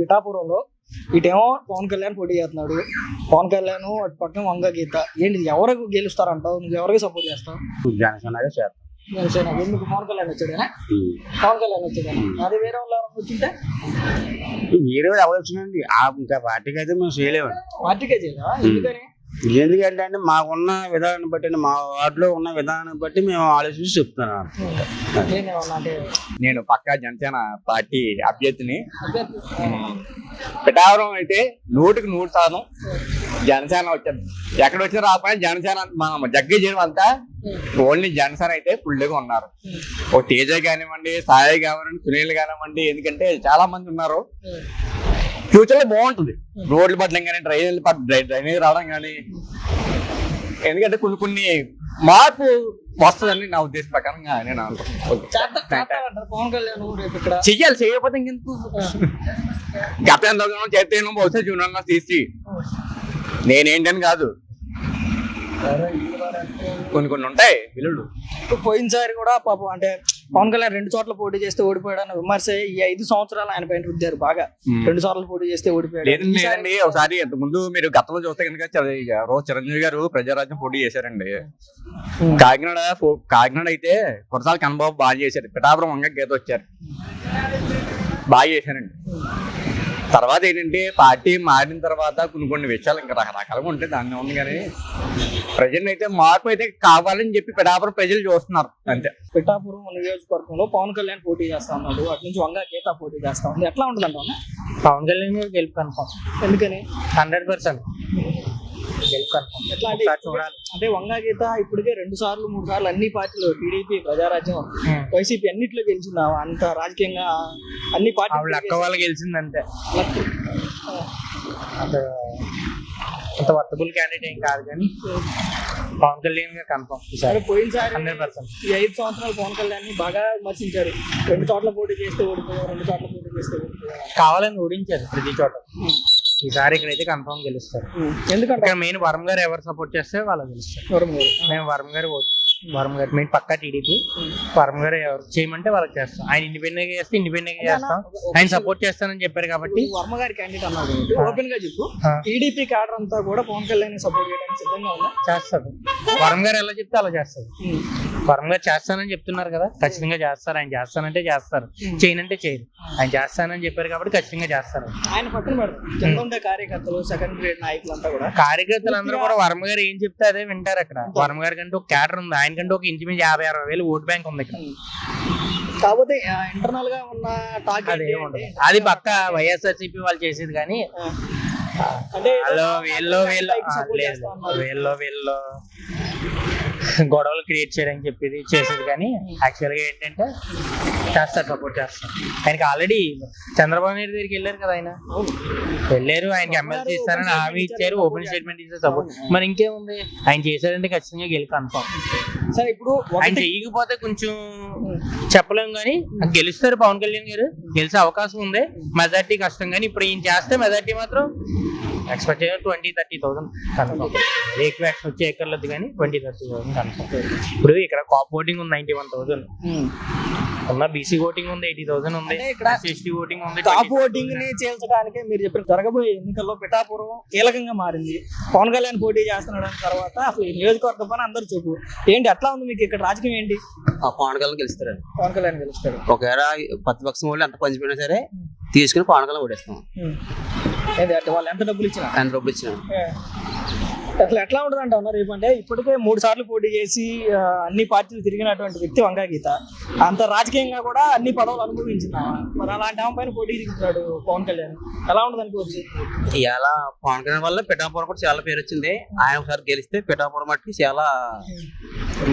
పిఠాపురంలో ఇటేమో పవన్ కళ్యాణ్ పోటీ చేస్తున్నాడు. పవన్ కళ్యాణ్ అటు పక్కన వంగ గీత. ఏంటి ఎవరు గెలుస్తారంటావు? నువ్వు ఎవరికి సపోర్ట్ చేస్తావు? జనసేనగా చేస్తాం. జనసేన. ఎందుకు? పవన్ కళ్యాణ్ వచ్చాడేనా? పవన్ కళ్యాణ్ వచ్చాడేనా అది వేరే వాళ్ళు వచ్చింటే? మీరు ఎవరు వచ్చినండి ఆ ఇంకా పార్టీకి అయితే మేము చేయలేమండి. పార్టీకే చేయలేవా? ఎందుకని? ఎందుకంటే అంటే మాకున్న విధానం బట్టి మా వార్డులో ఉన్న విధానం బట్టి మేము ఆలోచించి చెప్తున్నాం. నేను పక్కా జనసేన పార్టీ అభ్యర్థిని. పిఠావరం అయితే నూటికి నూరు శాతం జనసేన వచ్చేది. ఎక్కడ వచ్చినా రాకపోయినా జనసేన మన జగ్గి జనం అంతా ఓన్లీ జనసేన అయితే ఫుల్గా ఉన్నారు. ఓ తేజ కానివ్వండి సాయి కానివ్వండి సునీల్ కానివ్వండి ఎందుకంటే చాలా మంది ఉన్నారు. ఫ్యూచర్లో బాగుంటుంది. రోడ్లు పట్టడం కానీ డ్రైనేజ్ డ్రైనేజ్ రావడం కానీ ఎందుకంటే కొన్ని కొన్ని మార్పు వస్తుందని నా ఉద్దేశం ప్రకారంగా నేను అనుకుంటున్నాను. చేస్తా- చెయ్యాలి చేయకపోతే ఇంకెందుకు? గతంలో చేస్తేనో బహుశా జూనియర్ తీసి నేనేంటని కాదు. కొన్ని కొన్ని ఉంటాయి విలువలు. ఇప్పుడు పోయినసారి కూడా పాపం అంటే పవన్ కళ్యాణ్ రెండు చోట్ల పోటీ చేస్తే ఓడిపోయాడని విమర్శ ఈ ఐదు సంవత్సరాలు ఆయన పైన రుద్దారు బాగా. రెండు సార్లు పోటీ చేస్తే ఓడిపోయాడు. లేదండి ఒకసారి ముందు మీరు గతంలో చూస్తే కనుక రోజు చిరంజీవి గారు ప్రజారాజ్యం పోటీ చేశారండి. కాకినాడ కాకినాడ అయితే కొరసాల కన్నబాబు బాగా చేశారు. పిఠాపురం వంగ గీత వచ్చారు. బాగా చేశారండి. తర్వాత ఏంటంటే పార్టీ మారిన తర్వాత కొన్ని కొన్ని విషయాలు ఇంకా రకరకాలుగా ఉంటాయి. దాన్ని ఉంది కానీ ప్రజెంట్ అయితే మార్పు అయితే కావాలని చెప్పి పిఠాపురం ప్రజలు చూస్తున్నారు. అంతే. పిఠాపురం నియోజకవర్గంలో పవన్ కళ్యాణ్ పోటీ చేస్తా ఉన్నాడు. అటు నుంచి వంగ గీత పోటీ చేస్తా ఉంది. ఎట్లా ఉంటుంది పవన్ కళ్యాణ్ గెలుపు కన్ఫర్మ్. ఎందుకని? Hundred percent. గెలుపు కన్ఫర్మ్ ఎట్లా అంటే వంగ గీత ఇప్పటికే రెండు సార్లు మూడు సార్లు అన్ని పార్టీలు టీడీపీ ప్రజారాజ్యం వైసీపీ అన్నిట్లో గెలిచింది. అంత రాజకీయంగా అన్ని పార్టీలు అక్క వాళ్ళు గెలిచిందంటే. అంత వర్తబుల్ క్యాండిడేట్ ఏం కాదు కానీ పవన్ కళ్యాణ్ గారు కన్ఫర్మ్ పోయినసారి హండ్రెడ్ పర్సెంట్. ఈ ఐదు సంవత్సరాలు పవన్ కళ్యాణ్ బాగా విమర్శించారు. రెండు చోట్ల పోటీ చేస్తే ఓడిపోయావు రెండు చోట్ల పోటీ చేస్తే ఓడిపోయావు కావాలని ఓడించారు ప్రతి చోట. ఈసారి ఇక్కడైతే కన్ఫర్మ్ గెలుస్తారు. ఎందుకంటే మెయిన్ వరం గారు ఎవరు సపోర్ట్ చేస్తే వాళ్ళు గెలుస్తారు. మేము వరం గారు వరం గారు మెయిన్ పక్కా టీడీపీ. వరం గారు ఎవరు చేయమంటే వాళ్ళకి చేస్తాం. ఆయన ఇండిపెండెంట్గా చేస్తే ఇండిపెండెంట్గా చేస్తాం. ఆయన సపోర్ట్ చేస్తానని చెప్పారు కాబట్టి. వర్మ గారి క్యాండిడేట్ అన్నాడు ఓపెన్గా చెప్పు. టీడీపీ క్యాడర్ అంతా కూడా పవన్ కళ్యాణ్ సపోర్ట్ చేయడానికి సిద్ధంగా ఉందా? చేస్తారు వరం గారు ఎలా చెప్తే అలా చేస్తారు వరం గారు చేస్తానని చెప్తున్నారు కదా ఖచ్చితంగా చేస్తారు. ఆయన చేస్తానంటే చేస్తారు. చేయనంటే చేయరు. ఆయన చేస్తానని చెప్పారు కాబట్టి ఖచ్చితంగా చేస్తారు. ఆయన పక్కన పెడతారు కార్యకర్తలు సెకండ్ గ్రేడ్ నాయకులంతా కూడా. కార్యకర్తలు అందరూ కూడా వర్మ గారు ఏం చెప్తే అదే వింటారు అక్కడ. వర్మ గారి కంటే ఒక క్యాడర్ ఉంది. ఆయనకంటే ఒక ఇంచుమించు యాభై అరవై వేలు ఓట్ బ్యాంక్ ఉంది ఇక్కడ. కాకపోతే ఇంటర్నల్గా ఉన్న టాక్ అది పక్క వైఎస్ఆర్సీపీ వాళ్ళు చేసేది కానీ అంటే వాళ్ళు వీళ్ళు. వీళ్ళు వీళ్ళు. గొడవలు క్రియేట్ చేయడానికి చెప్పేది చేసేది. కానీ యాక్చువల్గా ఏంటంటే చేస్తారు సపోర్ట్ చేస్తారు. ఆయనకి ఆల్రెడీ చంద్రబాబు నాయుడు దగ్గరికి వెళ్ళారు కదా ఆయన. వెళ్ళారు ఆయనకి ఎమ్మెల్సీ ఇస్తారని హామీ ఇచ్చారు ఓపెన్ స్టేట్మెంట్ ఇచ్చారు సపోర్ట్ మరి ఇంకేముంది? ఆయన చేశారంటే ఖచ్చితంగా గెలిపి కన్ఫామ్ సరే ఇప్పుడు ఆయన ఒకటి చెయ్యకపోతే కొంచెం చెప్పలేం కానీ గెలుస్తారు పవన్ కళ్యాణ్ గారు. గెలిచే అవకాశం ఉంది. మెజార్టీ కష్టం కానీ ఇప్పుడు ఈయన చేస్తే మెజార్టీ మాత్రం ఎక్స్పెక్ట్ చేయాలి ట్వంటీ థర్టీ థౌసండ్ కన్ఫర్మ్ ఎక్కువ ఎక్స్పెక్ట్ చేయక్కర్లేదు కానీ ట్వంటీ థర్టీ థౌసండ్ కన్ఫర్మ్ ఇప్పుడు ఇక్కడ కాప్ ఓటింగ్ ఉంది నైన్టీ వన్ థౌసండ్. ఉన్న బీసీ ఓటింగ్ ఉంది ఎయిటీ థౌసండ్ ఉంది. ఇక్కడ ఎస్టీ ఓటింగ్ ఉంది టాప్ ఓటింగ్ని చేల్చడానికి మీరు చెప్పిన జరగబోయే ఎన్నికల్లో పిఠాపురం కీలకంగా మారింది. పవన్ కళ్యాణ్ పోటీ చేస్తున్నాడు తర్వాత అసలు ఈ నియోజకవర్గ పని అందరు చూపు ఏంటి ఎట్లా ఉంది మీకు ఇక్కడ రాజకీయం ఏంటి? ఆ పవన్ కళ్యాణ్ గెలుస్తారండి పవన్ కళ్యాణ్ గెలుస్తాడు. ఒకవేళ ప్రతిపక్షం వాళ్ళు ఎంత పంచిపోయినా సరే తీసుకుని పవన్ కళ్యాణ్ ఓడేస్తాం అంటే వాళ్ళు ఎంత డబ్బులు ఇచ్చినా? ఎంత డబ్బులు ఇచ్చినా. ఏ. అసలు ఎట్లా ఉంటుంది అంట ఉన్నారు రేపంటే ఇప్పటికే మూడు సార్లు పోటీ చేసి అన్ని పార్టీలు తిరిగినటువంటి వ్యక్తి వంగా గీత. అంత రాజకీయంగా కూడా అన్ని పదవులు అనుభవించింది. మరి అలాంటి ఆమె పైన పోటీ దిగుతున్నాడు పవన్ కళ్యాణ్. ఎలా ఉంటుంది అనుకోవచ్చు? ఇవాళ పవన్ కళ్యాణ్ వల్ల పిఠాపురం కూడా చాలా పేరు వచ్చింది. ఆయన ఒకసారి గెలిస్తే పిఠాపురం మట్టుకి చాలా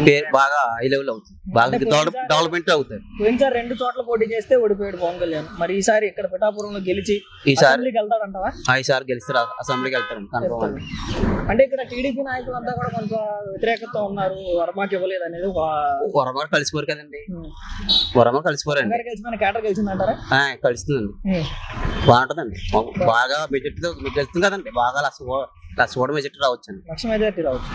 పేరు బాగా హై లెవెల్ అవుతుంది. బాగా డెవలప్ డెవలప్మెంట్ అవుతుంది. పోయినసారి రెండు చోట్ల పోటీ చేస్తే ఓడిపోయాడు పవన్ కళ్యాణ్. మరి ఈసారి ఇక్కడ పిఠాపురంలో గెలిచి ఈసారి వెళ్తాడంటావా? ఈసారి గెలిస్తారు అసెంబ్లీకి వెళ్తారు కన్ఫర్మ్ అంటే ఇక్కడ టీడీపీ నాయకులంతా కూడా కొంచెం వ్యతిరేకత ఉన్నారు. వర్మకి ఇవ్వలేదు అనేది వరమ కలిసిపోరు కదండి. వరమ కలిసిపోరండి. కలిసి కేటర్ గెలిచిందంటారా? ఆ, కలుస్తుందండి. బాగుంటుందండి. బాగా మీకు వెళ్తుంది కదండి. బాగా అసలు కూడా మెజార్టీ రావచ్చు అండి లక్ష మెజార్టీ రావచ్చు.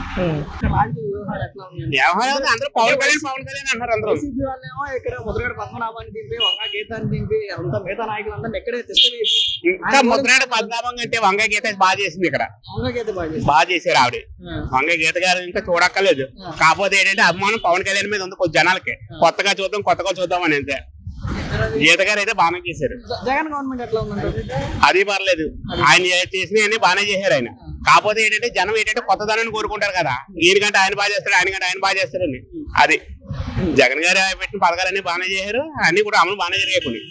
వ్యవహారం అందరూ పవన్ కళ్యాణ్ పవన్ కళ్యాణ్ అంటారు అందరూ. వైసీపీ వాళ్ళేమో ఇక్కడ ముద్రగడ పద్మనాభాన్ని దింపి వంగ గీతాన్ని దింపి అంతా మిగతా నాయకులందరూ ఎక్కడే తెస్తవేసి ఇంకా ముద్రాడు పద్మనాభం కంటే వంగ గీత బాగా చేసింది ఇక్కడ. వంగ గీత బాగా చేశారు. బాగా చేశారు ఆవిడ. వంగ గీత గారు ఇంకా చూడక్కర్లేదు. కాకపోతే ఏంటంటే అభిమానం పవన్ కళ్యాణ్ మీద ఉంది కొద్ది జనాలకి. కొత్తగా చూద్దాం కొత్తగా చూద్దాం అని అంతే. గీత గారు అయితే బాగానే చేశారు. జగన్ గవర్నమెంట్ ఎట్లా ఉందంటే అది పర్లేదు. ఆయన చేసినవన్నీ బాగానే చేశారు ఆయన. కాకపోతే ఏంటంటే జనం ఏంటంటే కొత్తదనాన్ని కోరుకుంటారు కదా. ఈయనకంటే ఆయన బాగా చేస్తాడు ఆయన కంటే ఆయన బాగా చేస్తారని అది జగన్ గారు పెట్టిన పథకాలన్నీ బాగానే చేశారు అన్ని కూడా అమలు బాగానే జరిగాయి కొన్ని.